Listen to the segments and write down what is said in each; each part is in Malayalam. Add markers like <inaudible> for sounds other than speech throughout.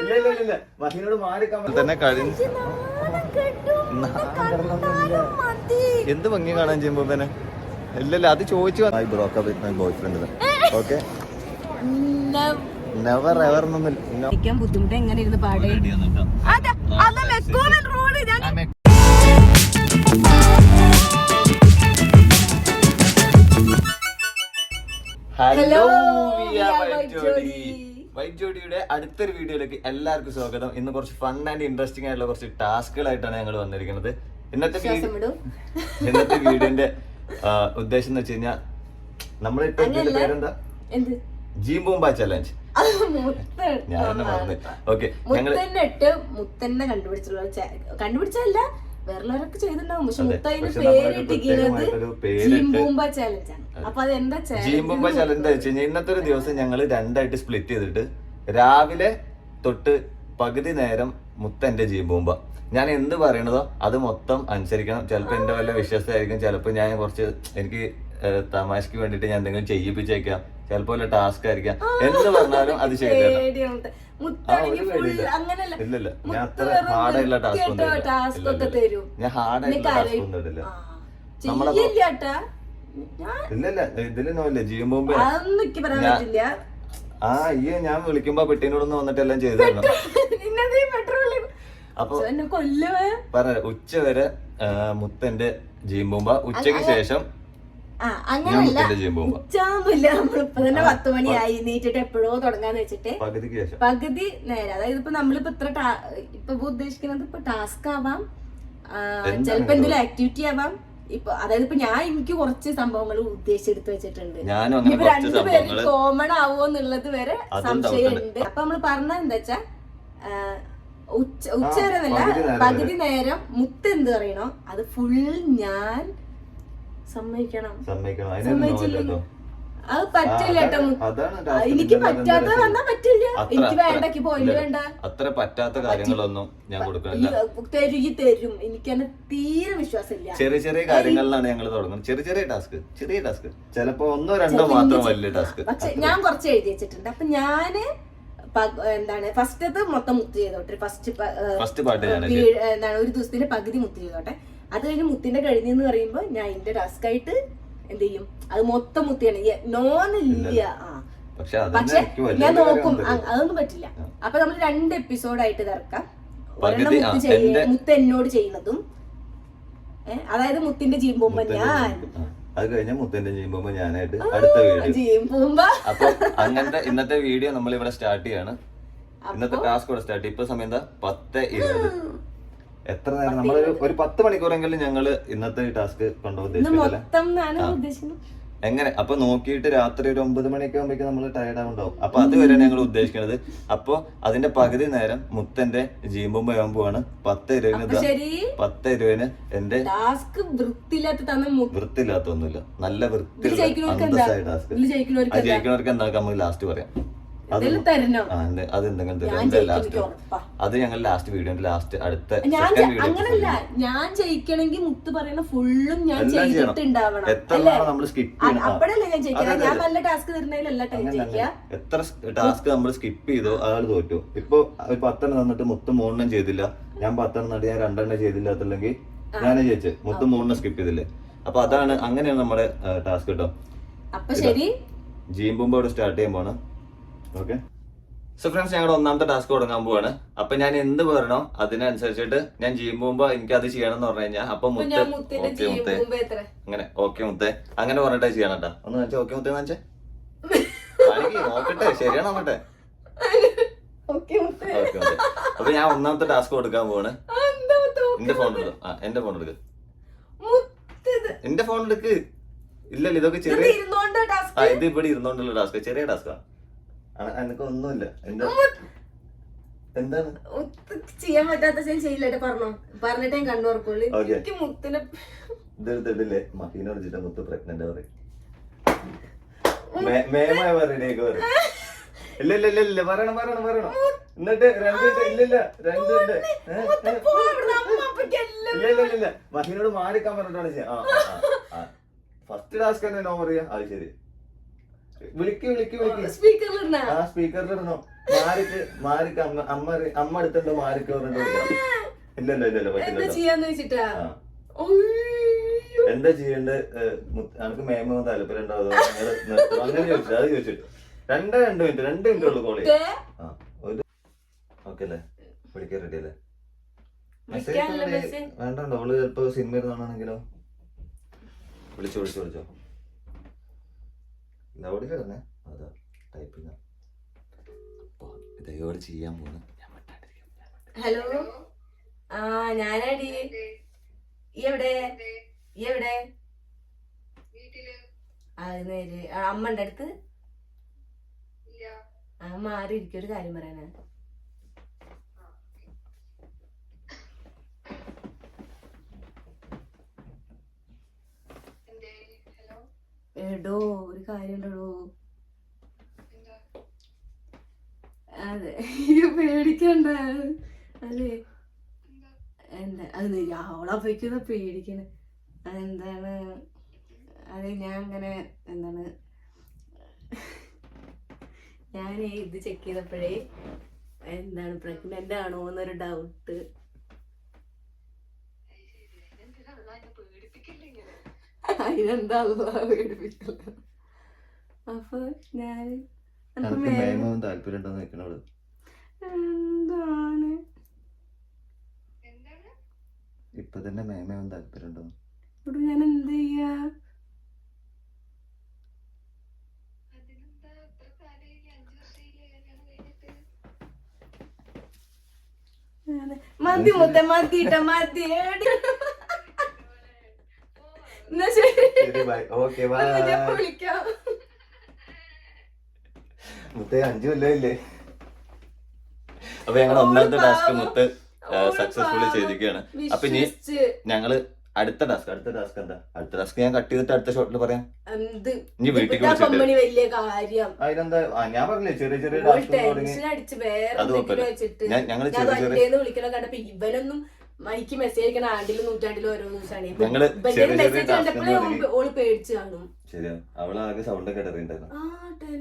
ഇല്ല ഇല്ല ഇല്ല, ഇല്ല. മഹീനോട് മാറിക്കാൻ തന്നെ കഴിഞ്ഞ എന്ത് ഭംഗി കാണാൻ ചെയ്യുമ്പോ തന്നെ ഇല്ലല്ല അത് ചോദിച്ചു breakup with my boyfriend okay? Never ever ബുദ്ധിമുട്ട് എങ്ങനെ ഇരുന്ന് പാടേ? ഹലോ വൈറ്റ് ജോഡിയുടെ അടുത്തൊരു വീഡിയോയിലേക്ക് എല്ലാവർക്കും സ്വാഗതം. ഇന്ന് കുറച്ച് ഫൺ ആൻഡ് ഇൻട്രസ്റ്റിംഗ് ആയിട്ടുള്ള കുറച്ച് ടാസ്കുകളായിട്ടാണ് ഞങ്ങൾ വന്നിരിക്കുന്നത്. ഇന്നത്തെ വീഡിയോ ഇന്നത്തെ വീഡിയോന്റെ ആ, ഉദ്ദേശം എന്ന് വെച്ച് കഴിഞ്ഞാൽ നമ്മൾ ഇട്ട ഇതിന്റെ പേരെന്താ? എന്ത്? ജീം ബൂംബ ചലഞ്ച്. അത് മുത്ത ഞാൻ തന്നെ മറന്നു ഓക്കെ ഞങ്ങൾ മുത്തന്നെ ഇട്ട് മുത്തന്നെ കണ്ടുപിടിച്ചുള്ള കണ്ടുപിടിച്ചല്ല വേറുള്ളവരൊക്കെ ചെയ്തിട്ടുണ്ടാവും. പക്ഷെ മുത്ത നമ്മളൊരു പേരിട്ടിരിക്കുന്നത് ജിംബൂമ്പ ചാലഞ്ച് ആണ് അപ്പൊ അത് എന്താ ജീം ചാലഞ്ച് വെച്ച് കഴിഞ്ഞാൽ ഇന്നത്തെ ഒരു ദിവസം ഞങ്ങൾ രണ്ടായിട്ട് സ്പ്ലിറ്റ് ചെയ്തിട്ട് രാവിലെ തൊട്ട് പകുതി നേരം മുത്തന്റെ എന്റെ ഞാൻ എന്ത് പറയണതോ അത് മൊത്തം അനുസരിക്കണം. ചിലപ്പോ എന്റെ വല്ല വിശ്വാസമായിരിക്കും. ചിലപ്പോ ഞാൻ കുറച്ച് എനിക്ക് തമാശക്ക് വേണ്ടിട്ട് ഞാൻ എന്തെങ്കിലും ചെയ്യിപ്പിച്ചേക്കാം. ചിലപ്പോ ടാസ്ക് ആയിരിക്കാം. എന്ത് പറഞ്ഞാലും അത് ഇല്ലല്ല. ഞാൻ അത്ര വെറും ഹാർഡായിട്ടുള്ള ടാസ്ക് ഒന്നും. ഞാൻ ഹാർഡായിട്ടുള്ള ടാസ്ക് ഒന്നും ഇടില്ല ഇല്ലല്ല. ഇതിൽ നോയില്ല ജീം ബോംബെ അതൊന്നും എനിക്ക് പറയാൻ ഞാൻ- പറ്റില്ല. ആ ഈ ഞാൻ വിളിക്കുമ്പോ പെട്ടീനോടൊന്ന് വന്നിട്ട് എല്ലാം ചെയ്തു അപ്പൊ പറഞ്ഞ ഉച്ച വരെ മുത്തന്റെ ജീമ്പൂമ്പ ഉച്ചയ്ക്ക് ശേഷം അങ്ങനല്ല. ഉച്ചാകുന്നില്ല നമ്മളിപ്പോ തന്നെ പത്ത് മണിയായി നീറ്റിട്ട് എപ്പോഴോ തുടങ്ങാന്ന് വെച്ചിട്ട്. പകുതി നേരം. അതായത് ഇപ്പൊ നമ്മളിപ്പോ ഇത്ര ഇപ്പൊ ഉദ്ദേശിക്കുന്നത് ഇപ്പൊ ടാസ്ക് ആവാം ചിലപ്പോ എന്തെങ്കിലും ആക്ടിവിറ്റി ആവാം. ഇപ്പൊ അതായത് ഇപ്പൊ ഞാൻ എനിക്ക് കുറച്ച് സംഭവങ്ങൾ ഉദ്ദേശിച്ചെടുത്ത് വെച്ചിട്ടുണ്ട്. ഇപ്പൊ രണ്ടുപേരും കോമൺ ആവോ എന്നുള്ളത് വരെ സംശയമുണ്ട്. അപ്പൊ നമ്മൾ പറഞ്ഞത് എന്താ വെച്ചാ ഉച്ച ഉച്ച വരെ പകുതി നേരം മുത്ത് എന്ത് പറയണോ അത് ഫുൾ ഞാൻ സമ്മതിക്കണം. സമ്മതിക്കണം. അതിന് സമ്മതിച്ചില്ലെങ്കിൽ അത് പറ്റില്ല. എനിക്ക് പറ്റാത്ത വന്നാ പറ്റില്ല. എനിക്ക് വേണ്ടക്ക് പോയിന്റ് വേണ്ട. അത്ര പറ്റാത്ത കാര്യങ്ങളൊന്നും ഞാൻ കൊടുക്കുന്നില്ല. തരുകി തരും. എനിക്ക് തന്നെ തീരെ വിശ്വാസമില്ല. ചെറിയ ചെറിയ കാര്യങ്ങളിലാണ് ഞങ്ങൾ തുടങ്ങുന്നത്. ചെറിയ ചെറിയ ടാസ്ക് ചെറിയ ടാസ്ക്. ചിലപ്പോ ഒന്നോ രണ്ടോ മാത്രം വലിയ ടാസ്ക്. പക്ഷെ ഞാൻ കുറച്ച് എഴുതി വെച്ചിട്ടുണ്ട്. അപ്പൊ ഞാൻ എന്താണ് ഫസ്റ്റത്തെ മൊത്തം മുത്ത് ചെയ്തോട്ടെ. ഫസ്റ്റ് ഫസ്റ്റ് പാട്ട് എന്താണ് ഒരു ദിവസത്തിന്റെ പകുതി മുത്ത് ചെയ്തോട്ടെ. അത് കഴിഞ്ഞ് മുത്തിന്റെ കഴിഞ്ഞെന്ന് പറയുമ്പോ ഞാൻ എന്റെ ടാസ്ക് ആയിട്ട് എന്ത് ചെയ്യും? അത് മൊത്തം മുത്തിയാണ് നോന്നില്ല. ആ. പക്ഷെ ഞാൻ നോക്കും. അതൊന്നും പറ്റില്ല. അപ്പൊ നമ്മൾ രണ്ട് എപ്പിസോഡായിട്ട് ഇറക്കാം പകുതി, ഒരെണ്ണം മുത്ത് ചെയ്യ മുത്ത് എന്നോട് ചെയ്യുന്നതും അതായത് മുത്തിന്റെ ജീമ്പുമ്പ ഞാൻ. അത് കഴിഞ്ഞ മുത്തന്റെ ചെയ്യുമ്പോ ഞാനായിട്ട് അടുത്ത വീഡിയോ. അപ്പൊ അങ്ങനത്തെ ഇന്നത്തെ വീഡിയോ നമ്മൾ ഇവിടെ സ്റ്റാർട്ട് ചെയ്യാണ് ഇന്നത്തെ ടാസ്ക് ഇവിടെ സ്റ്റാർട്ട് ഇപ്പൊ സമയം എന്താ? പത്ത് ഇരുപത്. എത്ര നേരം? നമ്മൾ ഒരു പത്ത് മണിക്കൂറെങ്കിലും ഞങ്ങൾ ഇന്നത്തെ ടാസ്ക് ഉദ്ദേശിക്കുന്നത് എങ്ങനെ? അപ്പൊ നോക്കിയിട്ട് രാത്രി ഒരു ഒമ്പത് മണിയൊക്കെ ആകുമ്പോഴേക്കും നമ്മൾ ടയർഡ് ആവുണ്ടാവും അപ്പൊ അതുവരെ ഞങ്ങൾ ഉദ്ദേശിക്കുന്നത്. അപ്പൊ അതിന്റെ പകുതി നേരം മുത്തന്റെ ജീമ്പുമ്പോ ആകുമ്പോഴാണ് പത്ത് ഇരുപതിന് പത്ത് ഇരുപതിന് എന്റെ ടാസ്ക് വൃത്തിയില്ലാത്ത ഒന്നുമില്ല നല്ല വൃത്തി ടാസ്ക്. ജയിക്കുന്നവർക്ക് അത് ജയിക്കണവർക്ക് എന്താ നമുക്ക് ലാസ്റ്റ് പറയാം. അത് എന്തെങ്കിലും തരണോ? ആ, എന്ത്- അത് എന്തെങ്കിലും തരും. ഞാൻ എന്താ ജയിക്കും ലാസ്റ്റ് അത് ഞങ്ങൾ ലാസ്റ്റ് വീഡിയോ ലാസ്റ്റ് അടുത്ത അങ്ങനല്ല. ഞാൻ ജയിക്കണമെങ്കിൽ മുത്ത് പറയുന്ന ഫുള്ളും ഞാൻ. ചെയ്തിട്ടുണ്ടാവണം. അപ്പോഴല്ലേ ഞാൻ ജയിക്കണം? ഞാൻ നല്ല ടാസ്ക് തരുന്നതിലല്ല എത്ര ടാസ്ക് നമ്മൾ സ്കിപ്പ് ചെയ്തോ അയാൾ തോറ്റു. ഇപ്പൊ ഒരു പത്തെണ്ണം തന്നിട്ട് മുത്ത് മൂന്നെണ്ണം ചെയ്തില്ല. ഞാൻ പത്തെണ്ണം നടി ഞാൻ രണ്ടെണ്ണം ചെയ്തില്ലാത്തല്ലെങ്കിൽ ഞാനേ ജയിച്ചു. മുത്ത് മൂന്നെണ്ണം സ്കിപ്പ് ചെയ്തില്ലേ. അപ്പൊ അതാണ് അങ്ങനെയാണ് നമ്മുടെ ടാസ്ക് കേട്ടോ. അപ്പൊ ശരി. ജീമ്പുമ്പോ ഇവിടെ സ്റ്റാർട്ട് ചെയ്യാൻ പോണ്. ഓക്കെ സോ ഫ്രണ്ട്സ് ഞങ്ങളുടെ ഒന്നാമത്തെ ടാസ്ക് തുടങ്ങാൻ പോവാണ്. അപ്പൊ ഞാൻ എന്ത് പറയണോ അതിനനുസരിച്ചിട്ട് ഞാൻ ചെയ്യുമ്പോ എനിക്ക് അത് ചെയ്യണം എന്ന് പറഞ്ഞു കഴിഞ്ഞാൽ അപ്പൊ മുത്ത് ഞാൻ മുത്തിന്റെ ഓക്കെ മുത്തേ. എത്ര? അങ്ങനെ ഓക്കെ മുത്തേ. അങ്ങനെ പറഞ്ഞിട്ടേ ചെയ്യണം കേട്ടോ ഒന്ന് വെച്ചാൽ ഓക്കെ മുത്തേ കാണിക്ക്, <laughs> നോക്കട്ടെ ശരിയാണോ നോക്കട്ടെ ഓക്കെ മുത്ത്. ഓക്കെ മുത്തേ. അപ്പൊ ഞാൻ ഒന്നാമത്തെ ടാസ്ക് കൊടുക്കാൻ പോവാണ്. എന്റെ ഫോൺ? എടുക്കും. ആ എന്റെ ഫോൺ എടുക്ക്. എന്റെ ഫോൺ എടുക്ക്. ഇല്ലല്ലോ ഇതൊക്കെ ചെറിയ ആ ഇത് ഇവിടെ ഇരുന്നോണ്ടുള്ള ടാസ്ക് ചെറിയ ടാസ്കാ ഒന്നുമില്ല. എന്റെ എന്താണ്? ചെയ്യാൻ പറ്റാത്ത ചെയ്യും ചെയ്യില്ല പറഞ്ഞോ. പറഞ്ഞിട്ടേ ഞാൻ കണ്ണുറക്കുള്ളൂ എനിക്ക് മുത്തിനെ ഇതെടുത്തിട്ടില്ലേ മഹീന വിളിച്ചിട്ട് മുത്ത് പ്രഗ്നന്റ് പറയും. മേമായ പറയണേക്ക് പറയും. ഇല്ല ഇല്ല ഇല്ല ഇല്ല. പറയണം പറയണം പറയണം. എന്നിട്ട് രണ്ടിട്ട് ഇല്ല ഇല്ല. രണ്ടിട്ട് പോ അവിടുന്ന്, അമ്മ ഇല്ല ഇല്ല ഇല്ല ഇല്ല. മഹീനോട് മാറിക്കാൻ പറഞ്ഞിട്ടാണ് ചെയ്യാ ഫസ്റ്റ് ടാസ്ക് തന്നെ നോ പറയാ അത് ശരി. വിളിക്ക് വിളിക്ക് വിളിക്ക്. സ്പീക്കറിൽ ഇടണ ആ സ്പീക്കറിൽ ഇടണോ മാറിക്ക് മാറിക്ക് അമ്മ അമ്മ അമ്മ അടുത്തുണ്ടോ മാറിക്ക് പറഞ്ഞിട്ട് ഇല്ല ഇല്ല ഇല്ല ഇല്ല എന്താ പറ്റില്ല ചെയ്യാന്ന് വെച്ചിട്ടാ. എന്താ ചെയ്യണ്ടേ എനിക്ക് മേമോ താല്പര്യം ഉണ്ടാവും അങ്ങനെ ചോദിച്ചു അത് ചോദിച്ചിട്ട്. രണ്ട് രണ്ട് മിനിറ്റ് രണ്ട് മിനിറ്റ് ഉള്ളു കോളി ആ ഒരു ഓക്കെ അല്ലേ? വിളിക്കാൻ റെഡി അല്ലേ? മെസ്സേജ് വിളിക്കാനുള്ള വേണ്ടോ അവൾ ചിലപ്പോ സിനിമ ഇരുന്നാണെങ്കിലോ വിളിച്ചോ വിളിച്ചോ വിളിച്ചോ. ലൗഡിൽ തന്നെ അതാ ടൈപ്പിംഗ് അപ്പൊ ഇതേപോലെ ചെയ്യാൻ പോകുന്നു ഞാൻ. ഹലോ ആ ഞാനാടി. ഈ എവിടെ? ഈ എവിടെ? നേര്. അമ്മ അടുത്ത് ആ മാറി ഇരിക്കും ഒരു കാര്യം പറയാനാ. എടോ ഒരു കാര്യം ഉണ്ടോ അതെ പേടിക്കണ്ട. അല്ലേ? എന്താ? അത് അവളെ അപ്പയ്ക്കുന്ന പേടിക്കണ. അതെന്താണ്? അതെ ഞാൻ അങ്ങനെ എന്താണ്? ഞാൻ ഇത് ചെക്ക് ചെയ്തപ്പോഴേ എന്താണ് പ്രഗ്നന്റ് ആണോ എന്നൊരു ഡൗട്ട് അതിനെന്താ അള്ളാ പേടിപ്പിക്കല അപ്പൊ ഞാൻ എന്താണ്? ഇപ്പൊ തന്നെ മേമോ താല്പര്യം ഉണ്ടോ ഇവിടെ ഞാൻ എന്ത് ചെയ്യാ. മതി മുത്ത മതി എടി. എന്നാ ശരി. ബൈ ഓക്കെ ബൈ വിളിക്കാം. മുത്തേ അഞ്ചു കൊല്ലമില്ലേ അപ്പൊ ഞങ്ങൾ ഒന്നാമത്തെ ടാസ്ക്. മുത്ത് സക്സസ്ഫുള്ളി ചെയ്തിരിക്കുകയാണ്. അപ്പൊ ഇനി ഞങ്ങൾ അടുത്ത ടാസ്ക് അടുത്ത ടാസ്ക് എന്താ? അടുത്ത ടാസ്ക് ഞാൻ കട്ട് ചെയ്തിട്ട് അടുത്ത ഷോട്ടിൽ പറയാം? ഇനി വീട്ടിൽ അതിനെന്താ ഞാൻ പറഞ്ഞില്ലേ ചെറിയ ചെറിയ ടാസ്ക് അത് ഞങ്ങൾ ചെറിയ ചെറിയ മൈക്ക് മെസ്സേജ് അയക്കണ ആണ്ടിലും നൂറ്റാണ്ടിലും ഓരോ ദിവസമാണ് മെസ്സേജ് കണ്ടപ്പോഴേ ഓൾ പേടിച്ച് കാണും. ശരിയാ. അവളാകെ സൗണ്ട് ഒക്കെ ഇടറിണ്ടായിരുന്നു. ആ ടെൻ.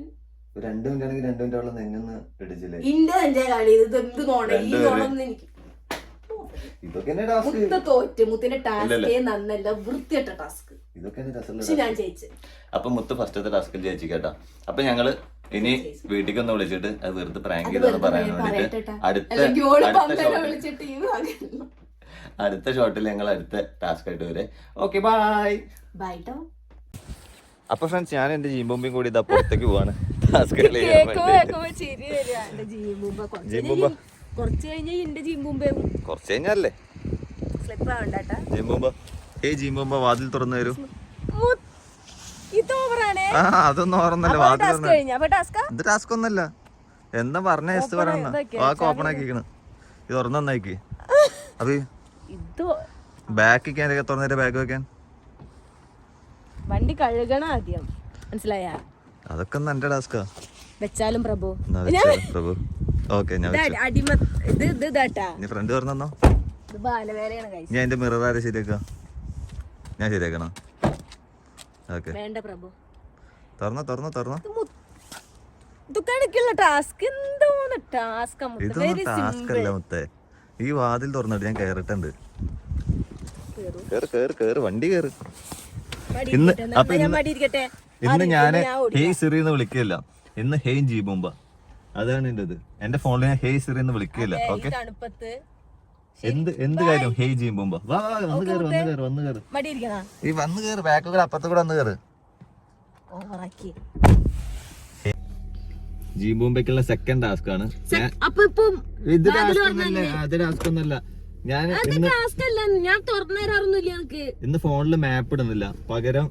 ഒരു രണ്ട് മിനിറ്റ് ആണെങ്കിൽ രണ്ട് മിനിറ്റ് അവളെ നെഞ്ഞൊന്ന് ഇടിച്ചില്ലേ? ഇന്റെ തന്നെ കളി ഇത് എന്ത് നോണ? ഈ. നോണൊന്നും എനിക്ക് ഇതൊക്കെ തന്നെ ടാസ്ക് മുത്ത തോറ്റ് മുത്തിന്റെ ഇല്ലല്ല. നന്നല്ല വൃത്തിയട്ട ടാസ്ക് ഇതൊക്കെ ഞാൻ. ജയിച്ചു. അപ്പൊ മുത്ത് ഫസ്റ്റത്തെ ടാസ്കിൽ ജയിച്ചു കേട്ടോ. അപ്പൊ ഞങ്ങൾ ഇനി വീട്ടിലേക്ക് ഒന്ന് വിളിച്ചിട്ട് അത് വെറുതെ പ്രാങ്ക് ചെയ്തെന്ന് പറയാൻ വേണ്ടിട്ട്. അടുത്ത അടുത്ത ഷോട്ടിൽ ഞങ്ങൾ അടുത്ത ടാസ്ക് ആയിട്ട് വരെ. ഓക്കെ ബൈ ബൈ ടോ അപ്പൊ ഫ്രണ്ട്സ് ഞാൻ എന്റെ ജീമ്പുമ്പും കൂടി ഇതാ പുറത്തേക്ക് പോവാണ്. ടാസ്ക് ജീമ്പുമ്പ കുറച്ച് ജീമ്പുമ്പ. കുറച്ച് കഴിഞ്ഞ് എന്റെ ജീമ്പുമ്പേ കുറച്ച് കഴിഞ്ഞല്ലേ സ്ലിപ്പ് ആവണ്ടാട്ടാ ഏ ജീംബോംബ വാതിൽ തുറന്നു തരൂ. അതൊന്നും ഓർമ്മല്ല ടാസ്ക് തുറന്നു കഴിഞ്ഞ. ഇത് ടാസ്ക് ഒന്നല്ല. എന്താ പറഞ്ഞ എസ് പറയണ വാക്ക് ഓപ്പൺ ആക്കിക്കണ് ഇത് തുറന്നേക്ക് <laughs> അപ്പൊ ഇത് ബാക്ക് തുറന്നിട്ട് ബാക്ക് വെക്കാൻ? വണ്ടി കഴുകണം ആദ്യം. മനസ്സിലായ? അതൊക്കെ എന്റെ ടാസ്കാ വെച്ചാലും പ്രഭു. പ്രഭു. ഓക്കെ ഞാൻ അടിമ ഇത് ഇത് ഇതാട്ടാ. ഇനി ഫ്രണ്ട് തുറന്നോ? ഇത് ബാലവേലയാണ് കഴിച്ചത് ഞാൻ എന്റെ മിറർ ആരെ ശരിയാക്കാം? ഞാൻ ശരിയാക്കണം? ഓക്കെ വേണ്ട പ്രഭു. തുറന്നോ തുറന്നോ തുറന്നോ. ഇതൊക്കെ ടാസ്ക് എന്തോന്ന് ടാസ്ക് ഇതൊന്നും ടാസ്ക് അല്ല മുത്തേ. ഈ വാതിൽ തുറന്നിട്ട് ഞാൻ കയറിട്ടുണ്ട് കേറ്. കേറ് കേറ് വണ്ടി കേറ്. ഇന്ന് അപ്പൊ ഞാൻ ഇന്ന് ഞാൻ ഞാൻ ഹേയ് സിറി എന്ന് വിളിക്കില്ല ഇന്ന് ഹേയ് ജീബുമ്പ അതാണ് എന്റെ ഇത് എന്റെ ഫോണിൽ ഞാൻ ഹേയ് സിറി എന്ന് വിളിക്കില്ല ഓക്കെ? എന്ത് എന്ത് കാര്യം ഹേയ് ജീബുമ്പ വാ വാ, വാ, വന്ന് കേറ് വന്ന് കേറ് വന്ന് കയറി ഈ വന്ന് കേറ് ബാക്ക് കൂടെ അപ്പുറത്ത് കൂടെ വന്ന് കയറ് ഓവറാക്കി ബോംബെക്കുള്ള സെക്കൻഡ് ടാസ്ക് ആണ് ഞാൻ അപ്പൊ ഇപ്പം ഇത് ടാസ്ക് ഒന്നല്ല അത് ടാസ്ക് ഒന്നല്ല ഞാൻ ഞാൻ എനിക്ക് ഇന്ന് ഫോണിൽ മാപ്പ് ഇടുന്നില്ല. പകരം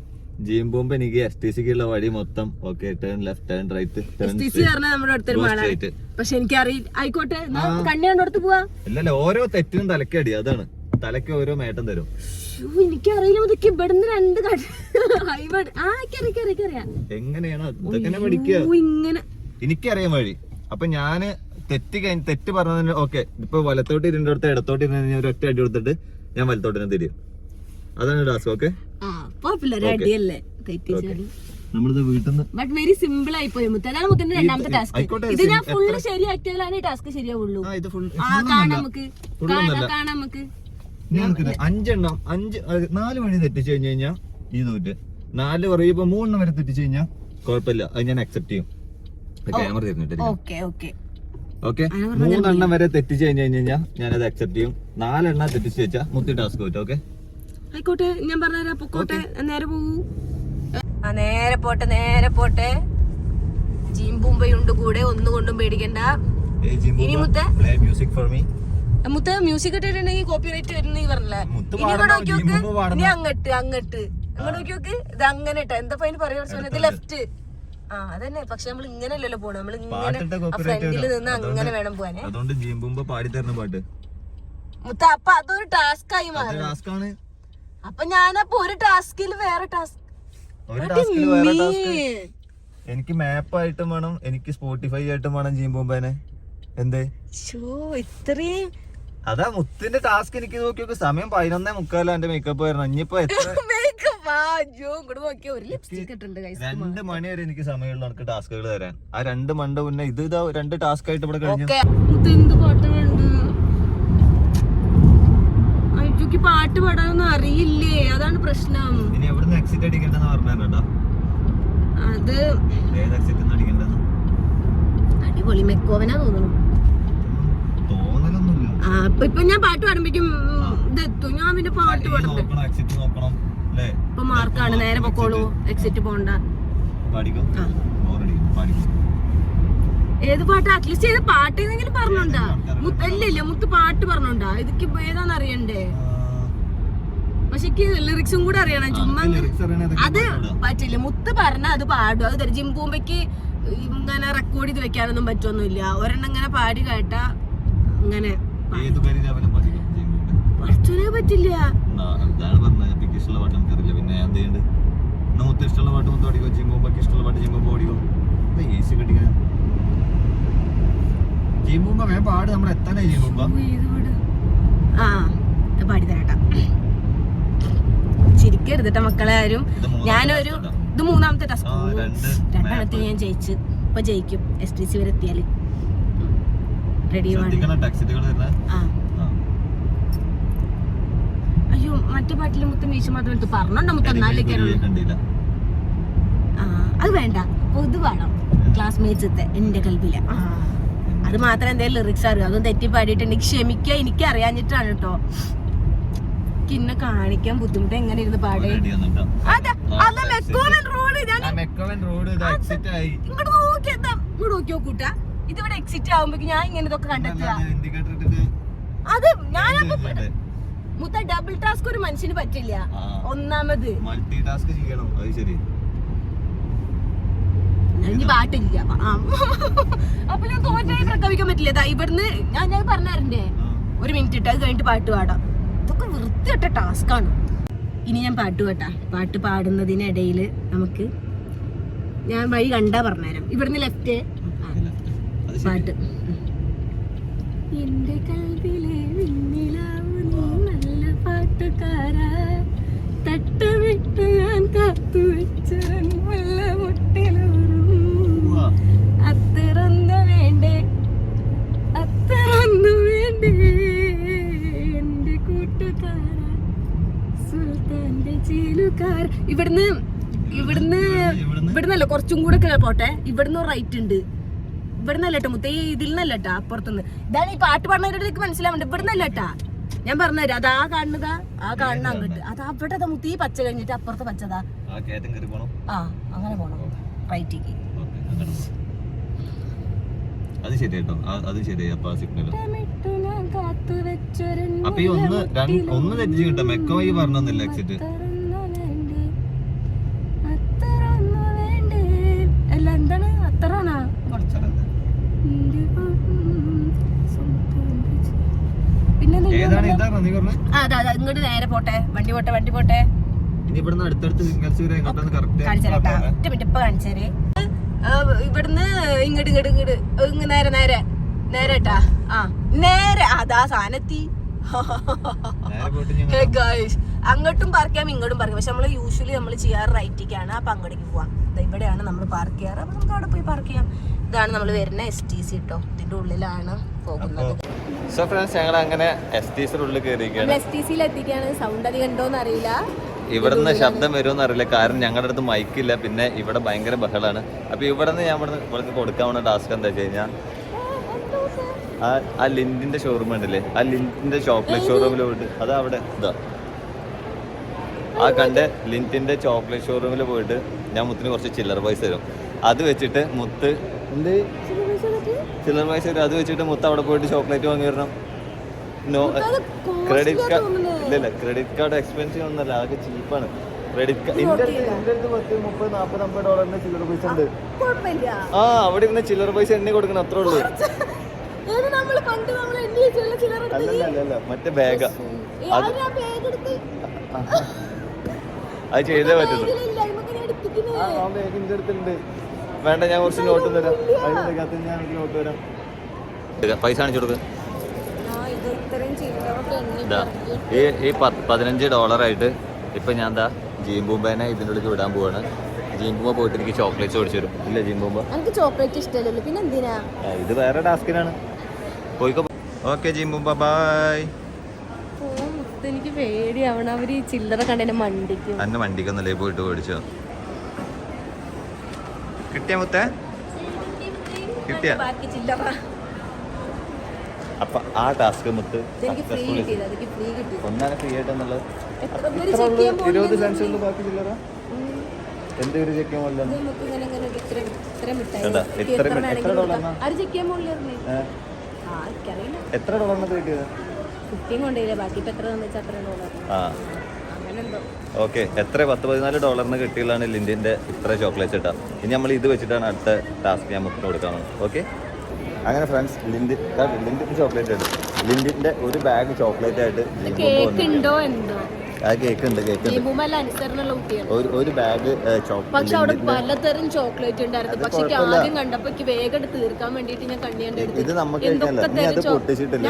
ജീംബോംബ് എനിക്ക് എസ് ടി സിക്കുള്ള വഴി മൊത്തം okay turn left turn right പക്ഷെ എനിക്ക് ആയിക്കോട്ടെ എന്നാ കണ്ണി കണ്ടോടത്ത് പോവാ. ഇല്ലല്ല ഓരോ തെറ്റിനും തലക്കടി അതാണ്. തലക്ക് ഓരോ മേട്ടം തരും. എനിക്കറിയില്ല ഇവിടുന്ന് രണ്ട് <laughs> എങ്ങനെയാണോ? ഇങ്ങനെ എനിക്കറിയാൻ വഴി. അപ്പൊ ഞാൻ തെറ്റ് കഴിഞ്ഞ് തെറ്റ് പറഞ്ഞതിന് ഓക്കെ ഇപ്പൊ വലത്തോട്ട് ഇരുന്നിടത്ത് ഇടത്തോട്ട് ഇരുന്ന് ഞാൻ ഒറ്റ അടി കൊടുത്തിട്ട് ഞാൻ വലത്തോട്ട് തന്നെ തിരിയും. അതാണ് ടാസ്ക് ഓക്കെ നമ്മളിത് വീട്ടിൽ നിന്ന് ബട്ട് വെരി സിമ്പിൾ ആയി പോയി മുത്തിന്റെ രണ്ടാമത്തെ ടാസ്ക് ഇത് ഞാൻ sim- ഫുള്ള് ശരിയാക്കിയാലാണ് ഈ ടാസ്ക് ശരിയാവുള്ളൂ. കാണാം നമുക്ക്. കാണാം നമുക്ക്. ഞാൻ അഞ്ചെണ്ണം അഞ്ച് നാല് മണി തെറ്റിച്ചു കഴിഞ്ഞു കഴിഞ്ഞാൽ ഈ തോറ്റ് നാല് പറയുമ്പോ മൂന്നെണ്ണം വരെ തെറ്റിച്ചു കഴിഞ്ഞാൽ കുഴപ്പമില്ല. അത് ഞാൻ അക്സെപ്റ്റ് ചെയ്യും. ക്യാമറ തരുന്നിട്ട് ഓക്കെ മൂന്നെണ്ണം വരെ തെറ്റിച്ച് കഴിഞ്ഞ് കഴിഞ്ഞാൽ ഞാനത് അക്സെപ്റ്റ് ചെയ്യും. നാലെണ്ണം തെറ്റിച്ച് വെച്ചാ മുത്തി ടാസ്ക് പറ്റും ഓക്കെ? ആയിക്കോട്ടെ ഞാൻ പറഞ്ഞുതരാം. പൊക്കോട്ടെ നേരെ പോവൂ. ആ നേരെ പോട്ടെ നേരെ പോട്ടെ. ജീംബൂമ്പയുണ്ട് കൂടെ ഒന്നുകൊണ്ടും പേടിക്കണ്ട. ഇനി മുത്തേ? മ്യൂസിക് ഫോർ മീ മുത്ത മ്യൂസിക് ഇട്ടിട്ടുണ്ടെങ്കിൽ കോപ്പി റൈറ്റ് വരുന്ന പറഞ്ഞില്ലേ ഇനി ഇവിടെ നോക്കി നോക്ക്. ഇനി അങ്ങട്ട് അങ്ങട്ട്. അങ്ങോട്ട് നോക്കി നോക്ക്. ഇത് അങ്ങനെ ഇട്ടാ. എന്താ അതിന് പറയാ? ലെഫ്റ്റ് ആ അതന്നെ. പക്ഷെ നമ്മൾ ഇങ്ങനെയല്ലല്ലോ പോണേ. നമ്മൾ ഇങ്ങനെ ഫ്രണ്ടിൽ നിന്ന് അങ്ങനെ വേണം പോവാനേ. അതുകൊണ്ട് ജീമ്പുമ്പോ പാടി തരുന്ന പാട്ട്. മുത്ത അപ്പൊ അതൊരു ടാസ്ക് ആയി മാറും. അപ്പൊ ഞാനപ്പോ ഒരു ടാസ്കിൽ വേറെ ടാസ്ക് ഒരു ടാസ്കിൽ വേറെ ടാസ്ക് എനിക്ക് മാപ്പ് ആയിട്ടും വേണം. എനിക്ക് സ്പോട്ടിഫൈ ആയിട്ടും വേണം ജീമ്പുമ്പേനെ എന്തേ? ഷോ ഇത്രയും അതാ മുത്തിന്റെ ടാസ്ക് എനിക്ക് നോക്കി നോക്ക് സമയം പതിനൊന്നേ മുക്കാലോ എന്റെ മേക്കപ്പ് വരണം ഇനിയിപ്പോ എത്ര. <laughs> രണ്ട് മണി വരെ എനിക്ക് സമയമുള്ള എനിക്ക് ടാസ്കുകൾ തരാൻ. ആ രണ്ട് മണ്ട മുന്നേ ഇത് ഇതാ രണ്ട് ടാസ്ക് ആയിട്ട് ഇവിടെ കഴിഞ്ഞു. പാട്ട് പാടാനൊന്നും അറിയില്ലേ? അതാണ് പ്രശ്നം. ഇനി എവിടുന്ന് എക്സിറ്റ് അടിക്കണ്ടെന്ന് പറഞ്ഞു അത് അടിപൊളി മെക്കോവനാ തോന്നുന്നു. ഇപ്പൊ ഞാൻ പാട്ട് പാടുമ്പോഴേക്കും ഇതെത്തും. ഞാൻ പിന്നെ പാട്ട് അല്ലേ ഇപ്പൊ മാർക്കാണ്. നേരെ പൊക്കോളൂ. എക്സിറ്റ് പോണ്ട. ഏത് പാട്ട്? അറ്റ്ലീസ്റ്റ് ഏത് പാട്ട് ഏതെങ്കിലും പറഞ്ഞോണ്ടാ. ഇല്ല മുത്ത് പാട്ട് പറഞ്ഞോണ്ടാ. ഇതൊക്കെ ഏതാന്ന് അറിയണ്ടേ? പക്ഷെ എനിക്ക് ലിറിക്സും കൂടെ അറിയണം. ചുമ്മാ അത് പറ്റില്ല. മുത്ത് പറഞ്ഞ അത് പാടും. അത് തരും ജിംപൂമ്പയ്ക്ക് ഇങ്ങനെ റെക്കോർഡ് ചെയ്ത് വെക്കാനൊന്നും പറ്റൊന്നുമില്ല. ഒരെണ്ണം ഇങ്ങനെ പാടി കേട്ടാ ഇങ്ങനെ ഏത് പഠിച്ചോനെ പറ്റില്ല. പറഞ്ഞത്? എനിക്ക് ഇഷ്ടമുള്ള പാട്ട് പിന്നെ ഇഷ്ടമുള്ള പാട്ട് മുത്ത ഇഷ്ടമുള്ള പാട്ട് കെട്ടിക്കാൻ പാട്. നമ്മൾ എത്താനായി? ആ പാടി തരാട്ടാ. മക്കളെ ആരും ഞാനൊരു ഇത് മൂന്നാമത്തെ ടാസ്ക് രണ്ടെണ്ണത്തിൽ ഞാൻ ജയിച്ച്. ഇപ്പൊ ജയിക്കും. എസ് ടി സി വരെ എത്തിയാൽ. റെഡി അയ്യോ മറ്റേ പാട്ടിൽ മുത്ത മീശ മാത്രം എടുത്ത് പറഞ്ഞോണ്ടോ മുത്ത എന്നാലേ ആ അത് വേണ്ട. പൊതു വേണം ക്ലാസ്മേറ്റ്സത്തെ എന്റെ കൽവില. ആ. അത് മാത്രം എന്തേലും ലിറിക്സ് അറിയാം? അതും തെറ്റി പാടിയിട്ടുണ്ടെങ്കിൽ ക്ഷമിക്കുക എനിക്ക് അറിയാഞ്ഞിട്ടാണ് കേട്ടോ കിന്നെ കാണിക്കാൻ ബുദ്ധിമുട്ട് എങ്ങനെ ഇരുന്ന് പാടേ ഇങ്ങോട്ട് നോക്കിയെത്താം. ഇങ്ങോട്ട് നോക്കി നോക്കൂട്ടാ ഇതിവിടെ എക്സിറ്റ് ആവുമ്പോ ഞാൻ ഇങ്ങനെ ഇതൊക്കെ കണ്ടെത്തുക. അത് ഞാനപ്പോ മുത്ത ഡബിൾ ടാസ്ക് ഒരു മനുഷ്യന് പറ്റില്ല. ഒന്നാമത്. മൾട്ടി ടാസ്ക് ചെയ്യണം അത് ശരി. ഇനി പാട്ടില്ല. അപ്പൊ ഞാൻ തോറ്റായി പ്രഖ്യാപിക്കാൻ പറ്റില്ല. ഇവിടുന്ന് ഞാൻ ഞാൻ പറഞ്ഞാറിന്റെ ആ. ഒരു മിനിറ്റ് ഇട്ട് അത് കഴിഞ്ഞിട്ട് പാട്ട് പാടാം. ഇതൊക്കെ വൃത്തിയിട്ട ടാസ്ക്കാണ് ഇനി ഞാൻ പാട്ട് പാട്ടാ. പാട്ട് പാടുന്നതിനിടയിൽ നമുക്ക് ഞാൻ വഴി കണ്ടാ പറഞ്ഞുതരാം. ഇവിടുന്ന് ലെഫ്റ്റ് പാട്ട്. എന്റെ കൽവിലെ വിണ്ണിലാവു നീ നല്ല പാട്ടുകാരാ. തട്ടമിട്ട് ഞാൻ കാത്തു വെച്ച നല്ല മുട്ടിലൂറും. ഉവ്വ. അത്തറൊന്നു വേണ്ടേ? അത്തറൊന്നു വേണ്ടേ? എന്റെ കൂട്ടുകാര. സുൽത്താന്റെ ചേലുകാർ. ഇവിടുന്ന് ഇവിടുന്ന് ഇവിടുന്നല്ല കുറച്ചും കൂടെ കേൾപ്പോട്ടെ പോട്ടെ. ഇവിടുന്ന് റൈറ്റ് ഉണ്ട്. ഇവിടുന്നല്ല കേട്ടോ മുത്തേ ഇതിൽ നിന്നല്ല കേട്ടാ അപ്പുറത്തുനിന്ന് ഇതാണ് ഈ പാട്ട് പാടുന്നവരുടെ മനസ്സിലാവുന്നുണ്ട്. ഇവിടുന്നല്ല കേട്ടാ ഞാൻ പറഞ്ഞുതരാം അതാ കാണുന്നതാ ആ കാണുന്ന അങ്ങോട്ട്. അത് അവിടെ മുത്തേ പച്ച കഴിഞ്ഞിട്ട് അപ്പുറത്തെ പച്ചതാ. ആ അങ്ങനെ പോണം. റൈറ്റിക്ക്. അത് ശരി കേട്ടോ അത് ശരി അപ്പൊ സിഗ്നൽ അപ്പൊ ഈ ഒന്ന് ഒന്ന് തെറ്റിച്ച് കിട്ടാം. മെക്കോ പറഞ്ഞില്ല എക്സിറ്റ് ഇങ്ങോട്ട് നേരെ പോട്ടെ. വണ്ടി പോട്ടെ വണ്ടി പോട്ടെ. ഇവിടുന്ന് അടുത്തടുത്ത് കാണിച്ചേരാ ഇവിടുന്ന് ഇങ്ങോട്ട് ഇങ്ങോട്ട് ഇങ്ങോട്ട്. നേരെ നേരെ. നേരെട്ടാ ആ നേരെ. അതാ സാധനത്തി. അങ്ങോട്ടും പാർക്ക് ചെയ്യാം ഇങ്ങോട്ടും പാർക്ക് ചെയ്യാം. പക്ഷെ നമ്മൾ യൂഷ്വലി നമ്മൾ ചെയ്യാറ് റൈറ്റിക്കാണ് അപ്പൊ അങ്ങോട്ടേക്ക് പോവാം. ഇവിടെയാണ് നമ്മൾ പാർക്ക് ചെയ്യാറ്. അപ്പൊ നമുക്ക് അവിടെ പോയി പാർക്ക് ചെയ്യാം. ഇതാണ് നമ്മൾ വരുന്ന എസ് ടി സി കേട്ടോ ഇതിന്റെ ഉള്ളിലാണ്. പോകുന്നത്. സോ ഫ്രണ്ട്സ് ഞങ്ങൾ അങ്ങനെ എസ് ടി ഉള്ളിൽ കയറിയിരിക്കുകയാണ് എസ് ടി സിയിൽ എത്തിക്കാണ് സൗണ്ട് അധികം ഉണ്ടോന്ന് അറിയില്ല ഇവിടുന്ന് ശബ്ദം വരുമെന്ന് അറിയില്ല. കാരണം ഞങ്ങളുടെ അടുത്ത് മൈക്കില്ല പിന്നെ ഇവിടെ ഭയങ്കര ബഹളാണ്. അപ്പൊ ഇവിടുന്ന് ഞാൻ ഇവിടെ ഇവർക്ക് കൊടുക്കാവുന്ന ടാസ്ക് എന്താ വെച്ച് കഴിഞ്ഞാൽ ആ ആ ലിൻഡിന്റെ ഷോറൂം ഉണ്ടല്ലേ? ആ ലിൻഡിന്റെ ചോക്ലേറ്റ് ഷോറൂമിൽ പോയിട്ട് അത് അവിടെ ഇതാ. ആ കണ്ട് ലിന്റിന്റെ ചോക്ലേറ്റ് ഷോറൂമിൽ പോയിട്ട് ഞാൻ മുത്തിന് കുറച്ച് ചില്ലറ പൈസ തരും. അത് വെച്ചിട്ട് മുത്ത് എന്ത്? ചില്ലറ പൈസ അത് വെച്ചിട്ട് മുത്ത അവിടെ പോയിട്ട് ചോക്ലേറ്റ് വാങ്ങി വരണം. നോ ക്രെഡിറ്റ് കാർഡ് ഇല്ല ഇല്ല ക്രെഡിറ്റ് കാർഡ് എക്സ്പെൻസീവ് ഒന്നല്ല അതൊക്കെ ചീപ്പാണ് ക്രെഡിറ്റ് കാർഡ് അടുത്ത് പത്ത് മുപ്പത് അമ്പത് ഡോളറിന്റെ ചില്ലറ പൈസ ഉണ്ട്. ആ അവിടെ ഇരുന്ന് ചില്ലറ പൈസ എണ്ണി കൊടുക്കണം അത്രേ ഉള്ളൂ. അല്ലല്ല അല്ലല്ല മറ്റേ ബാഗ അത് ചെയ്തേ പറ്റുള്ളൂ ആ ബാഗ് അടുത്തുണ്ട്. വേണ്ട ഞാൻ കുറച്ച് നോട്ട് തരാം. അതിനകത്ത് ഞാൻ എനിക്ക് നോട്ട് തരാം. പൈസ കാണിച്ചു ഇതാ പെറുക്കി. ഈ ഈ പതിനഞ്ച് ഡോളറായിട്ട് ഇപ്പം ഞാൻ എന്താ ജീമ്പൂമ്പേനെ ഇതിന്റെ ഉള്ളിൽ വിടാൻ പോവാണ്. ജീമ്പൂമ്പ പോയിട്ട് എനിക്ക് ചോക്ലേറ്റ്സ് ഓടിച്ചു തരും. ഇല്ല ജീമ്പൂമ്പ എനിക്ക് ചോക്ലേറ്റ് ഇഷ്ടമല്ലല്ലോ. പിന്നെ എന്തിനാ? ഇത് വേറെ ടാസ്കിനാണ്. പോയിക്കോ. ഓക്കെ ജീമ്പൂമ്പ ബായ് എനിക്ക് പേടിയാവണം. അവർ ചില്ലറ കണ്ടെന്നെ മണ്ടിക്കും. അന്നെ മണ്ടിക്കൊന്നല്ലേ പോയിട്ട് മേടിച്ചോ? കിട്ടിയ മുത്തേ? കിട്ടിയ? അപ്പൊ ആ ടാസ്ക് മുത്ത് ഒന്നാണ് ഫ്രീ ഇത്ര ചെക്ക് ഇരുപത് സെൻസ് ബാക്കി ചില്ലറ. എന്ത് ഒരു ചെക്കിയ എത്ര ഡോളർ എത്ര വേണമെങ്കിലും ഡോളറിനാ? കൊടുക്കാം. ആര് ചെക്ക് ചെയ്യാൻ പോകില്ലായിരുന്നേ ഏ? ആ എനിക്കറിയില്ല. എത്ര ഡോളറിനത് കിട്ടിയത്? കുട്ടിയും കൊണ്ടുപോയില്ലേ ബാക്കി ഇപ്പൊ എത്ര തന്നു വെച്ചാൽ അത്ര ഡോളർ. ഓക്കെ എത്ര? പത്ത് പതിനാല് ഡോളറിന് കിട്ടിയതാണ് ലിൻഡിന്റെ ഇത്ര ചോക്ലേറ്റ് ഇട്ടാ ഇനി നമ്മൾ ഇത് വെച്ചിട്ടാണ് അടുത്ത ടാസ്ക് ഞാൻ മുത്തിന് കൊടുക്കാൻ ഓക്കെ? അങ്ങനെ ഫ്രണ്ട്സ് ലിൻഡി ലിൻഡിന്റെ ചോക്ലേറ്റ് ഉണ്ട്. ലിൻഡിന്റെ ഒരു ബാഗ് ചോക്ലേറ്റ് ആയിട്ട് ആ കേക്ക് ഉണ്ട് കേക്ക് ഉണ്ട് ഒരു ബാഗ് പക്ഷെ അവിടെ പലതരം ചോക്ലേറ്റ് ഉണ്ടായിരുന്നു. പക്ഷെ ആദ്യം കണ്ടപ്പോ വേഗം തീർക്കാൻ വേണ്ടിട്ട് ഞാൻ കണ്ണിയാണ്ട് ഇത് നമുക്ക് അത് പൊട്ടിച്ചിട്ടില്ല.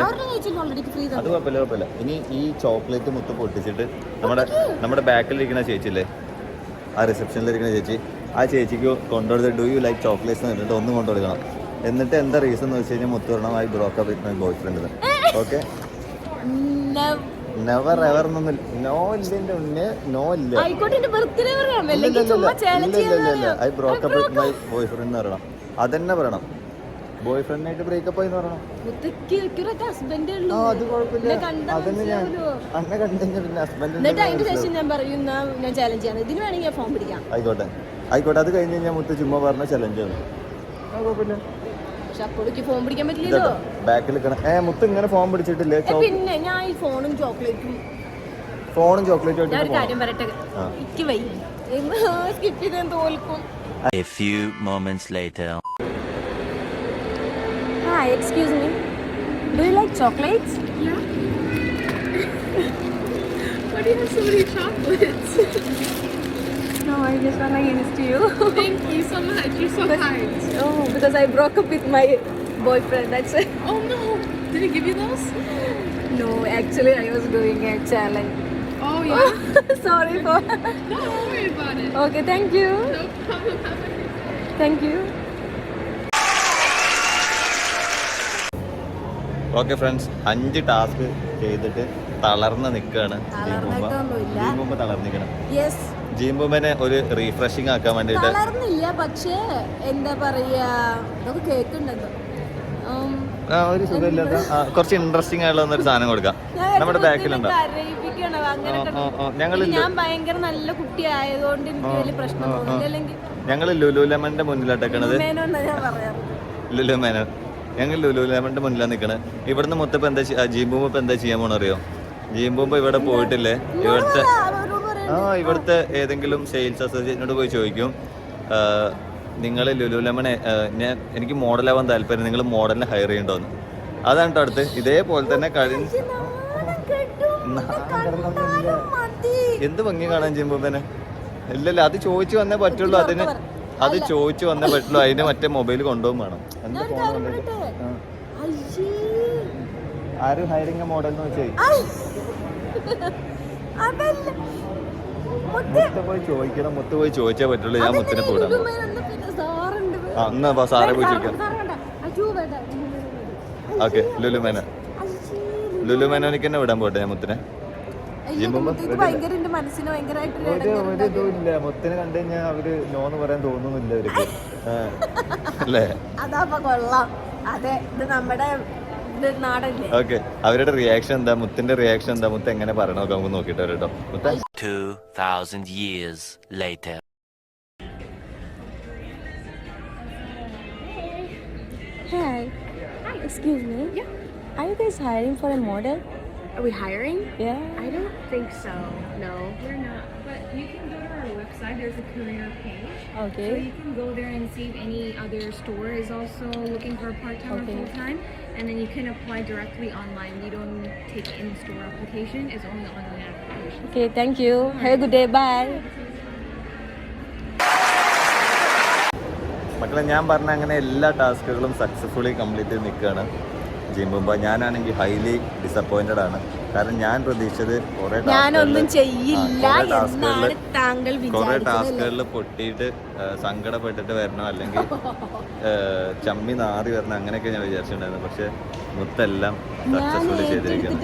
അത് കുഴപ്പമില്ല കുഴപ്പമില്ല. ഇനി ഈ ചോക്ലേറ്റ് മുത്ത് പൊട്ടിച്ചിട്ട് നമ്മുടെ നമ്മുടെ ബാക്കിലിരിക്കുന്ന ചേച്ചിയില്ലേ? ആ റിസപ്ഷനിലിരിക്കുന്ന ചേച്ചി ആ ചേച്ചിക്ക് കൊണ്ടുകൊടുത്ത് ഡു യു ലൈക്ക് ചോക്ലേറ്റ്സ് എന്ന് പറഞ്ഞിട്ട് ഒന്ന് കൊണ്ടുകൊടുക്കണം എന്നിട്ട് എന്താ റീസൺ എന്ന് വെച്ച് കഴിഞ്ഞാൽ മുത്ത് I breakup with my boyfriend okay never ever എന്നൊന്നും നോ ഇല്ല. ഉണ്ണെ നോ ഇല്ല I breakup with my boyfriend എന്ന് പറയണം. അതന്നെ പറയണം. ബോയ് ഫ്രണ്ടിനായിട്ട് ബ്രേക്കപ്പ് ആയി എന്ന് പറയണം. മുത്തക്ക് ഹസ്ബൻഡേ ഉള്ളൂ. ആ അത് കുഴപ്പമില്ല. അതന്നെ ഞാൻ പിന്നെ ഹസ്ബൻഡ് ആയിക്കോട്ടെ. ആയിക്കോട്ടെ അത് കഴിഞ്ഞ് കഴിഞ്ഞാൽ മുത്ത് ചുമ്മാ പറഞ്ഞ ചലഞ്ച് ആണ്. കുഴപ്പമില്ല. പക്ഷെ അപ്പോഴേക്ക് ഫോൺ പിടിക്കാൻ പറ്റില്ലല്ലോ ബാക്കിൽ ഏ മുത്ത് ഇങ്ങനെ ഫോൺ പിടിച്ചിട്ടില്ലേ പിന്നെ ഞാൻ ഈ ഫോണും ചോക്ലേറ്റും ഫോണും ചോക്ലേറ്റും ഞാൻ ഒരു കാര്യം പറയട്ടെ. എനിക്ക് വൈ സ്കിപ്പ് ചെയ്ത് തോൽക്കും A few moments later. Hi, excuse me. Do you like chocolates? Yeah. <laughs> Why do you have so many chocolates? <laughs> No, I just wanna insta to you. Thank you so much. You're so kind. oh, because I broke up with my boyfriend. That's it. Oh no! Did he give you those? No, actually, I was doing a challenge. Oh yeah. Sorry for. no, don't worry about it. okay, thank you. No problem. Thank you. Okay friends അഞ്ച് ടാസ്ക് ചെയ്തിട്ട് തളർന്ന് നിൽക്കുകയാണ് തളർന്നിട്ടൊന്നുമില്ല. ജീമ്പുമ്പ യെസ് ജീമ്പുമ്പനെ ഒരു റീഫ്രഷിങ് ആക്കാൻ വേണ്ടിയിട്ട് തളർന്നില്ല പക്ഷേ എന്താ പറയാ ഇതൊക്കെ കേക്കുണ്ടല്ലോ ആ, ഒരു സുഖമില്ലാത്ത കുറച്ച് ഇൻട്രസ്റ്റിംഗ് ആയിട്ടുള്ള ഒരു സാധനം കൊടുക്കാം. <laughs> നമ്മുടെ ബാക്കിലുണ്ടോ. ഞങ്ങൾ ഞാൻ ഭയങ്കര നല്ല കുട്ടി ആയതുകൊണ്ട് എനിക്ക് വലിയ പ്രശ്നം അല്ലെങ്കിൽ ഞങ്ങൾ ലുലു ലെമന്റെ മുന്നിലാട്ടേക്കണത് ലുലു മേനൻ ഞങ്ങൾ ലുലു ലെമന്റെ മുന്നിലാണ് നിൽക്കണത് ഇവിടുന്ന് മൊത്തം എന്താ ജീമ്പൂമ്പ് എന്താ ചെയ്യാൻ പോണറിയോ? ജീമ്പൂമ്പ് ഇവിടെ പോയിട്ടില്ലേ? ഇവിടുത്തെ ഇവിടുത്തെ ഏതെങ്കിലും സെയിൽസ് അസോസിയേഷനോട് പോയി ചോദിക്കും. നിങ്ങൾ ലുലു ലെമൺ ഞാൻ എനിക്ക് മോഡലാവാൻ താല്പര്യം നിങ്ങൾ മോഡലിനെ ഹയർ ചെയ്യണ്ടോന്ന്. അതാണ് കേട്ടോ അടുത്ത്. ഇതേപോലെ തന്നെ മതി. എന്ത് ഭംഗി കാണാൻ ചെയ്യുമ്പോനെ ഇല്ലല്ല അത് ചോദിച്ചു വന്നേ പറ്റുള്ളൂ. അതിന് അത് ചോദിച്ചു വന്നേ പറ്റുള്ളൂ. അതിന് മറ്റേ മൊബൈൽ കൊണ്ടുപോകും വേണം. എന്താ ഫോൺ. ആരും ഹയറിംഗ് മോഡൽ എന്ന് വെച്ചേ മുത്ത്. പോയി ചോദിക്കണം മുത്ത പോയി ചോദിച്ചേ പറ്റുള്ളൂ. ഞാൻ മുത്തിനെ ലുലുമാൻ എന്നാ സാറെ പോയി ചോദിക്കാം. ഓക്കെ ലുലുമേന. ലുലുമേനോനിക്ക് തന്നെ വിടാൻ പോട്ടെ ഞാൻ മുത്തിനെ? മുത്തിനെ കണ്ടു കഴിഞ്ഞാൽ അവർ നോന്ന് പറയാൻ തോന്നുന്നില്ല അവർക്ക്. <laughs> ആ. അല്ലേ? അതാ കൊള്ളാം. അതെ ഇത് നമ്മുടെ ഓക്കെ അവരുടെ റിയാക്ഷൻ എന്താ മുത്തിന്റെ റിയാക്ഷൻ എന്താ മുത്ത് എങ്ങനെ പറയണോ നമുക്ക് നോക്കിട്ട് കേട്ടോ മുത്ത 2,000 years later. Hi. Hi. Excuse me. Yeah. Are you guys hiring for a model? Are we hiring? Yeah. I don't think so. No, we're not. But you can go to our website. There's a career page. So Okay. you can go there and see if any other store is also looking for a part-time Okay. or full-time, and then you can apply directly online. You don't take in-store application. It's only online application. Okay. Thank you. Right. Have a good day. Bye. മക്കളെ ഞാൻ പറഞ്ഞ അങ്ങനെ എല്ലാ ടാസ്കുകളും സക്സസ്ഫുള്ളി കംപ്ലീറ്റ് ചെയ്ത് നിൽക്കുകയാണ് ജിംബുമ്പ ഞാനാണെങ്കിൽ ഹൈലി ഡിസപ്പോയിന്റഡ് ആണ്. കാരണം ഞാൻ പ്രതീക്ഷിച്ചത് കുറെ ഞാനൊന്നും ചെയ്യില്ല കുറെ ടാസ്കുകളിൽ പൊട്ടിയിട്ട് സങ്കടപ്പെട്ടിട്ട് വരണം. അല്ലെങ്കിൽ ചമ്മി നാറി വരണം. അങ്ങനെയൊക്കെ ഞാൻ വിചാരിച്ചിട്ടുണ്ടായിരുന്നു. പക്ഷെ മുത്തെല്ലാം സക്സസ്ഫുള്ളി ചെയ്തിരിക്കുന്നു.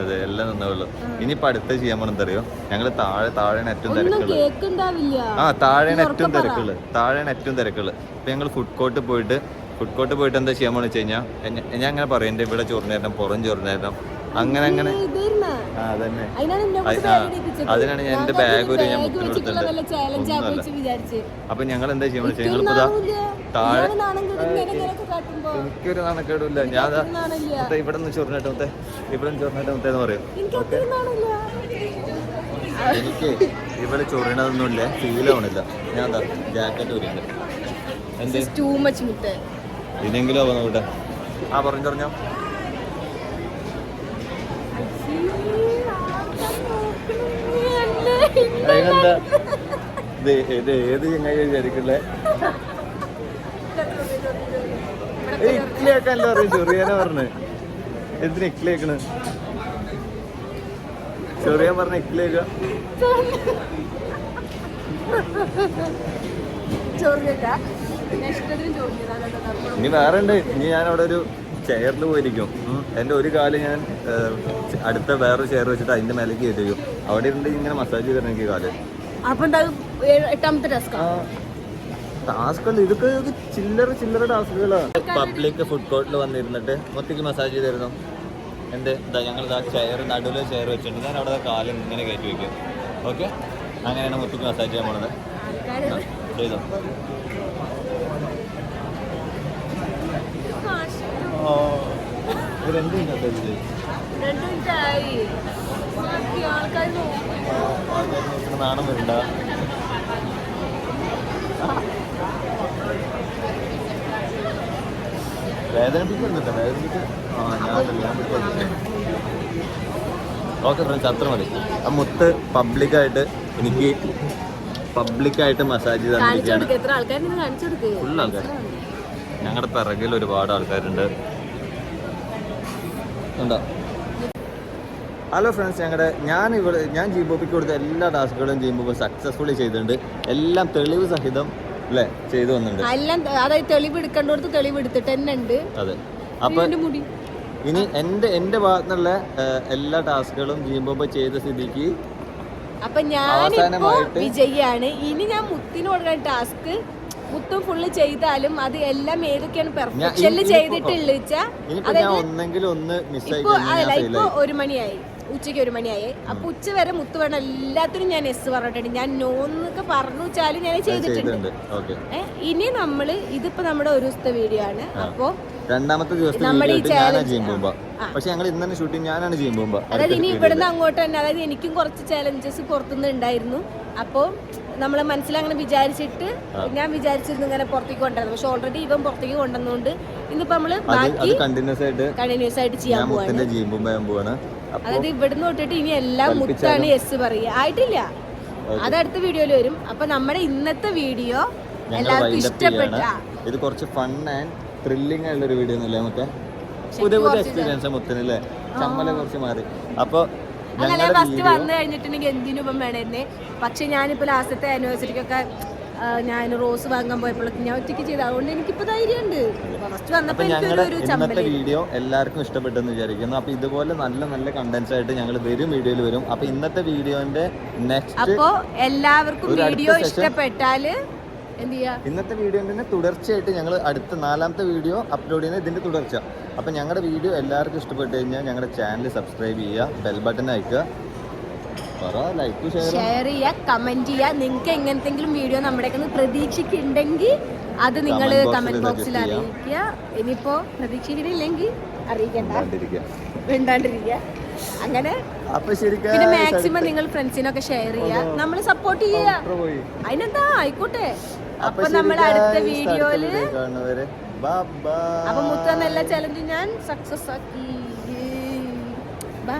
അതെ എല്ലാം നന്നാവുള്ളൂ. ഇനിയിപ്പോ അടുത്ത ചെയ്യാൻ പോണെന്ന് അറിയോ ഞങ്ങൾ താഴെ താഴെയാണ് ഏറ്റവും തിരക്കുള്ളത്. ആ താഴെയാണ് ഏറ്റവും. തിരക്കുള്ളത്. താഴെയാണ് ഏറ്റവും തിരക്കുള്ളത്. ഇപ്പൊ ഞങ്ങൾ ഫുഡ് കോർട്ട് പോയിട്ട് ഫുഡ് കോർട്ട് പോയിട്ട് എന്താ ചെയ്യാൻ പോണെന്ന് വെച്ച് കഴിഞ്ഞാൽ ഞാൻ അങ്ങനെ പറയും എന്റെ ഇവിടെ ചോറിന് തരണം പുറം ചോറിന് തരണം അങ്ങനെ അങ്ങനെ ആ അതന്നെ. അതിനാണ് ഞാൻ എന്റെ ബാഗ് ഒരു ഞാൻ കൊടുത്തിട്ടുണ്ട് ഒന്നുമല്ല. അപ്പൊ ഞങ്ങൾ എന്താ ദാ നാണമില്ല. താഴെ. എനിക്കൊരു നാണക്കേടില്ല ഞാൻ ഇവിടെ നിന്ന് ചോറിനായിട്ട് മുത്തേ ഇവിടെ നിന്ന് ചോറിനായിട്ട് മുത്തേ എന്ന് പറയും. എനിക്ക് ഇവിടെ ചൊറിയണതൊന്നുമില്ല. ഫീൽ ആവണില്ല. ഞാൻ ജാക്കറ്റ് ഒരു എന്ത്? ടൂ മച്ച് much ഇനിയെങ്കിലും ആവാ നോക്കട്ടെ ആ പറഞ്ഞു പറഞ്ഞോ. അതിനെന്താ ഇത് ഇത് ഏത് ചങ്ങായി വിചാരിക്കല്ലേ ഇക്ലിയാക്കാനല്ലോ അറിയും. പറഞ്ഞു പറഞ്ഞ്. എന്തിനാ ഇക്ലിയാക്കണ് ചൊറിയാൻ പറഞ്ഞ ഇക്ലിയാക്ക ചൊറിഞ്ഞിട്ടാ? ഇനി വേറെ ഉണ്ട്. ഇനി ഞാൻ അവിടെ ഒരു ചെയറിൽ പോയിരിക്കും. എന്റെ ഒരു കാൽ ഞാൻ അടുത്ത വേറൊരു ചെയർ വെച്ചിട്ട് അതിന്റെ മേലേക്ക് കയറ്റിക്കും അവിടെ ഇരുന്ന് ഇങ്ങനെ മസാജ് ചെയ്തിട്ട് എനിക്ക് കാൽ. അപ്പൊ എട്ടാമത്തെ ടാസ്ക് ടാസ്കുകൾ ഇതൊക്കെ ഇത് ചില്ലറ ചില്ലറ ടാസ്കുകളാണ് പബ്ലിക് ഫുഡ് കോർട്ടിൽ വന്നിരുന്നിട്ട് മൊത്തക്ക് മസാജ് ചെയ്തിരുന്നു എന്ത് ഇതാ ഞങ്ങൾ ഇതാ ചെയർ നടുവിൽ ചെയർ വെച്ചിട്ടുണ്ട്. ഞാൻ അവിടെ കാൽ ഇങ്ങനെ കയറ്റി വെക്കും ഓക്കെ അങ്ങനെയാണ് മൊത്തക്ക് മസാജ് ചെയ്യാൻ പോണത്. ചെയ്തോ ഓ ഇത് രണ്ട് മിനിറ്റ് രണ്ട് മിനിറ്റ് ആയി ആൾക്കാർ നാണം വരണ്ട വേദനിപ്പിക്കുന്നുണ്ട് വേദനിപ്പിക്ക ആ ഞാനല്ല ഞാൻ ഓക്കെ ഫ്രണ്ട്സ് അത്ര മതി ആ മുത്ത് പബ്ലിക്കായിട്ട് എനിക്ക് പബ്ലിക്കായിട്ട് മസാജ് തന്നിരിക്കുകയാണ് ഫുൾ ആൾക്കാർ ഞങ്ങളുടെ പിറകിൽ ഒരുപാട് ആൾക്കാരുണ്ട്. ഹലോ ഫ്രണ്ട്സ് ഞങ്ങളുടെ ഞാൻ ഇവിടെ ഞാൻ ജീബോപ്പിക്ക് കൊടുത്ത എല്ലാ ടാസ്കുകളും ജീബോബ് സക്സസ്ഫുള്ളി ചെയ്തിട്ടുണ്ട്. എല്ലാം തെളിവ് സഹിതം അല്ലേ ചെയ്തു വന്നിട്ടുണ്ട്. എല്ലാം അതായത് തെളിവ് എടുക്കേണ്ടടുത്ത് തെളിവ് എടുത്തിട്ട് തന്നെ ഉണ്ട്. അതെ. അപ്പൊ ഇനി എന്റെ എന്റെ ഭാഗത്തുനിന്നുള്ള എല്ലാ ടാസ്കുകളും ജീബോബ് ചെയ്ത സ്ഥിതിക്ക് അപ്പൊ ഞാൻ വിജയാണ്. ഇനി ഞാൻ മുത്തിനോട് ടാസ്ക് മുത്തും ഫുള്ള് ചെയ്താലും അത് എല്ലാം ഏതൊക്കെയാണ് പെർഫെക്ഷനിൽ ഇനിയിപ്പോ- ചെയ്തിട്ടുള്ള ഇപ്പൊ കഴിഞ്ഞാൽ അതല്ല ഇപ്പൊ ഒരു മണിയായി. ഉച്ചയ്ക്ക് ഒരു മണിയായി. അപ്പൊ ഉച്ച വരെ മുത്ത് വേണം. എല്ലാത്തിനും ഞാൻ എസ് പറഞ്ഞിട്ടുണ്ട്. ഞാൻ നോന്നൊക്കെ പറഞ്ഞു വെച്ചാലും ഞാൻ ചെയ്തിട്ടുണ്ട്. ഇനി നമ്മൾ ഇതിപ്പോ നമ്മുടെ ഒരു ദിവസത്തെ വീഡിയോ ആണ്. അപ്പൊ രണ്ടാമത്തെ ദിവസത്തെ. പക്ഷെ ഞങ്ങൾ ഇന്ന് തന്നെ ഷൂട്ടിങ് ഞാനാണ് അതായത് ഇനി ഇവിടുന്ന് അങ്ങോട്ട് തന്നെ അതായത് എനിക്കും കുറച്ച് ചാലഞ്ചസ് പുറത്തുനിന്ന് ഉണ്ടായിരുന്നു. അപ്പോൾ നമ്മൾ മനസ്സിലങ്ങനെ വിചാരിച്ചിട്ട് ഞാൻ വിചാരിച്ചിരുന്നു ഇങ്ങനെ പുറത്തേക്ക് കൊണ്ടുവരുന്നത് പക്ഷെ ഓൾറെഡി ഇവൻ പുറത്തേക്ക് കൊണ്ടുവന്നുകൊണ്ട് ഇന്നിപ്പോ നമ്മൾ ബാക്കി കണ്ടിന്യൂസ് ആയിട്ട് കണ്ടിന്യൂസ് ആയിട്ട് ചെയ്യാൻ പോവാണ്. അതായത് ഇവിടുന്ന് തൊട്ടിട്ട് ഇനി എല്ലാം മുത്താണ് എസ് പറയുക ആയിട്ടില്ല. അത് അടുത്ത വീഡിയോയിൽ വരും. അപ്പൊ നമ്മുടെ ഇന്നത്തെ വീഡിയോ എല്ലാവർക്കും ഇഷ്ടപ്പെട്ട ഇത് കുറച്ച് ഫൺ ആൻഡ് ത്രില്ലിംഗ് ആയിട്ടുള്ള ഒരു വീഡിയോ ഒന്നുമില്ല മറ്റേ പുതിയ പുതിയ എക്സ്പീരിയൻസ് മുത്തനല്ലേ ചമ്മല കുറച്ച് മാറി. അപ്പൊ അങ്ങനെ ഫസ്റ്റ് വന്നു കഴിഞ്ഞിട്ടുണ്ടെങ്കിൽ എന്തിനും ഇപ്പം വേണമായിരുന്നേ? പക്ഷെ ഞാനിപ്പോൾ ലാസ്റ്റത്തെ ആനിവേഴ്സറിക്കൊക്കെ ഞാൻ റോസ് വാങ്ങാൻ പോയപ്പോഴൊക്കെ ഞാൻ ഒറ്റയ്ക്ക് ചെയ്തു അതുകൊണ്ട് എനിക്കിപ്പോൾ ധൈര്യമുണ്ട്. ഫസ്റ്റ് വന്നപ്പോൾ എനിക്കൊരു ഒരു ഇന്നത്തെ വീഡിയോ എല്ലാവർക്കും ഇഷ്ടപ്പെട്ടെന്ന് വിചാരിക്കുന്നു. അപ്പൊ ഇതുപോലെ നല്ല നല്ല കണ്ടന്റ്സ് ആയിട്ട് ഞങ്ങൾ വരും വീഡിയോയിൽ വരും. അപ്പൊ ഇന്നത്തെ വീഡിയോന്റെ നെക്സ്റ്റ് അപ്പോൾ എല്ലാവർക്കും ഒരു അടുത്ത വീഡിയോ session- ഇഷ്ടപ്പെട്ടാൽ എന്ത് ഇന്നത്തെ വീഡിയോന്റെ തുടർച്ചയായിട്ട് ഞങ്ങൾ അടുത്ത നാലാമത്തെ വീഡിയോ അപ്ലോഡ് ചെയ്യുന്ന ഇതിന്റെ തുടർച്ച. അപ്പൊ ഞങ്ങളുടെ വീഡിയോ എല്ലാവർക്കും ഇഷ്ടപ്പെട്ട് കഴിഞ്ഞാൽ ഞങ്ങളുടെ ചാനൽ സബ്സ്ക്രൈബ് ചെയ്യുക ബെൽ ബട്ടൺ അയക്കുക. ഷെയർ ചെയ്യുക കമന്റ് ചെയ്യുക. നിങ്ങൾക്ക് എങ്ങനത്തെങ്കിലും വീഡിയോ നമ്മുടെ പ്രതീക്ഷിക്കുന്നുണ്ടെങ്കിൽ അത് നിങ്ങൾ കമന്റ് ബോക്സിൽ അറിയിക്കുക. ഇനിയിപ്പോ പ്രതീക്ഷിക്കുന്നില്ലെങ്കിൽ അറിയിക്കണ്ട. വേണ്ടാണ്ടിരിക്കുക അങ്ങനെ. അപ്പൊ ശരിക്കും മാക്സിമം നിങ്ങൾ ഫ്രണ്ട്സിനൊക്കെ ഷെയർ ചെയ്യുക നമ്മൾ സപ്പോർട്ട് ചെയ്യുക അതിനെന്താ? ആയിക്കോട്ടെ. അപ്പൊ നമ്മൾ അടുത്ത വീഡിയോയിൽ. അപ്പൊ മുത്തെന്ന എല്ലാ ചലഞ്ച് ഞാൻ സക്സസ് ആക്കി. ബൈ